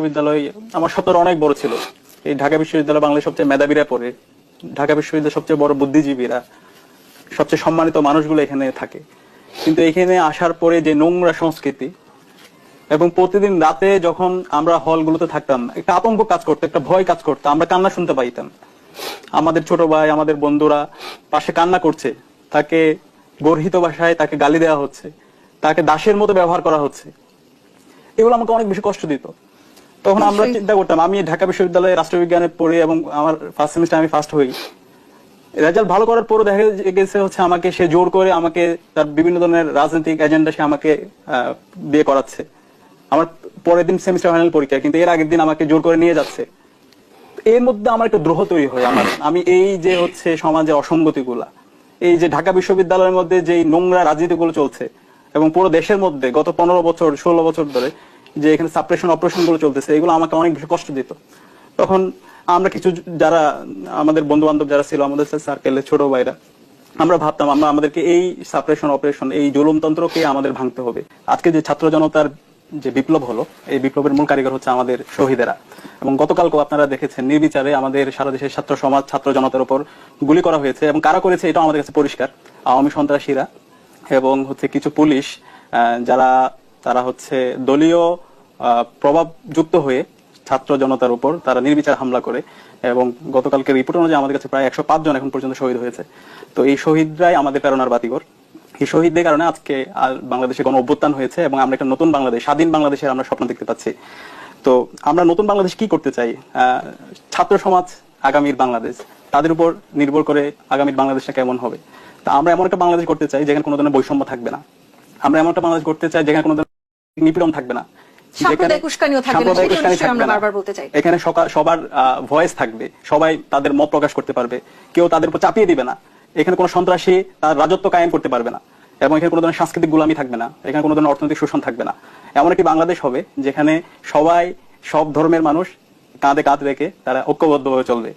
বিশ্ববিদ্যালয় আমার স্বপ্ন অনেক বড় ছিল। এই ঢাকা বিশ্ববিদ্যালয় বাংলাদেশ সবচেয়ে মেধাবীরা পড়ে, ঢাকা বিশ্ববিদ্যালয় সবচেয়ে বড় বুদ্ধিজীবীরা, সবচেয়ে সম্মানিত মানুষগুলো এখানে থাকে। কিন্তু এখানে আসার পরে যে নোংরা সংস্কৃতি এবং প্রতিদিন রাতে যখন আমরা হলগুলোতে থাকতাম, একটা আতঙ্ক কাজ করতো, একটা ভয় কাজ করতো, আমরা কান্না শুনতে পাইতাম। আমাদের ছোট ভাই, আমাদের বন্ধুরা পাশে কান্না করছে, তাকে গর্হিত ভাষায় তাকে গালি দেওয়া হচ্ছে, তাকে দাসের মতো ব্যবহার করা হচ্ছে। এগুলো আমাকে অনেক বেশি কষ্ট দিত। তখন আমরা চিন্তা করতাম আমি ঢাকা বিশ্ববিদ্যালয়ে রাষ্ট্রবিজ্ঞানে পড়ি এবং আমার ফার্স্ট সেমিস্টার আমি ফার্স্ট হই। রেজাল্ট ভালো করার পরও দেখা গেছে হচ্ছে আমাকে সে জোর করে আমাকে তার বিভিন্ন ধরনের রাজনৈতিক এজেন্ডা সে আমাকে দিয়ে করাচ্ছে। আমার পরের দিন সেমিস্টার ফাইনাল পরীক্ষা কিন্তু এর আগের দিন আমাকে জোর করে নিয়ে যাচ্ছে। এর মধ্যে আমার একটা দ্রোহ তৈরি হয় আমার। আমি এই যে হচ্ছে সমাজের অসঙ্গতিগুলা এই যে ঢাকা বিশ্ববিদ্যালয়ের মধ্যে যে নোংরা রাজনীতিগুলো চলছে এবং পুরো দেশের মধ্যে গত পনেরো বছর ষোলো বছর ধরে যে এখানে সাপ্রেশন অপারেশনগুলো চলতেছে, এগুলো আমাকে অনেক বেশি কষ্ট দিত। তখন আমরা কিছু যারা আমাদের বন্ধু বান্ধব যারা ছিল, আমাদের সার্কেলে ছোট ভাইরা, আমরা ভাবতাম, আমরা আমাদেরকে এই সাপ্রেশন অপারেশন এই জুলুমতন্ত্রকে আমাদের ভাঙতে হবে। আজকে যে ছাত্র জনতার যে বিপ্লব হলো, এই বিপ্লবের মূল কারিগর হচ্ছে আমাদের শহীদেরা। এবং গতকালকেও আপনারা দেখেছেন, নির্বিচারে আমাদের সারা দেশের ছাত্র সমাজ, ছাত্র জনতার উপর গুলি করা হয়েছে এবং কারা করেছে এটা আমাদের কাছে পরিষ্কার। আওয়ামী সন্ত্রাসীরা এবং হচ্ছে কিছু পুলিশ যারা তারা হচ্ছে দলীয় প্রভাব যুক্ত হয়ে ছাত্র জনতার উপর তারা নির্বিচার হামলা করে এবং গতকালকে রিপোর্ট অনুযায়ী আমাদের কাছে প্রায় একশো জন এখন পর্যন্ত শহীদ হয়েছে। তো এই শহীদরাই আমাদের প্রেরণার বাতিঘর। এই শহীদদের কারণে আজকে আর বাংলাদেশে কোনো অভ্যুত্থান হয়েছে এবং আমরা একটা নতুন বাংলাদেশ, স্বাধীন বাংলাদেশের আমরা স্বপ্ন দেখতে পাচ্ছি। তো আমরা নতুন বাংলাদেশ কি করতে চাই? ছাত্র সমাজ, আগামীর বাংলাদেশ, তাদের উপর নির্ভর করে আগামীর বাংলাদেশটা কেমন হবে? তা আমরা এমন একটা বাংলাদেশ করতে চাই যেখানে কোনো ধরনের বৈষম্য থাকবে না। আমরা এমন একটা বাংলাদেশ করতে চাই যেখানে কোনো নিপীড়ন থাকবে না। এখানে সবার ভয়েস থাকবে। সবাই তাদের মত প্রকাশ করতে পারবে। কেউ তাদের উপর চাপিয়ে দিবে না। এখানে কোনো সন্ত্রাসী তার রাজত্ব কায়েম করতে পারবে না। এবং এখানে কোনো ধরনের সাংস্কৃতিক গুলামি থাকবে না। এখানে কোনো ধরনের অর্থনৈতিক শোষণ থাকবে না। এমন একটি বাংলাদেশ হবে যেখানে সবাই সব ধর্মের মানুষ কাঁধে কাঁধ রেখে তারা ঐক্যবদ্ধভাবে চলবে।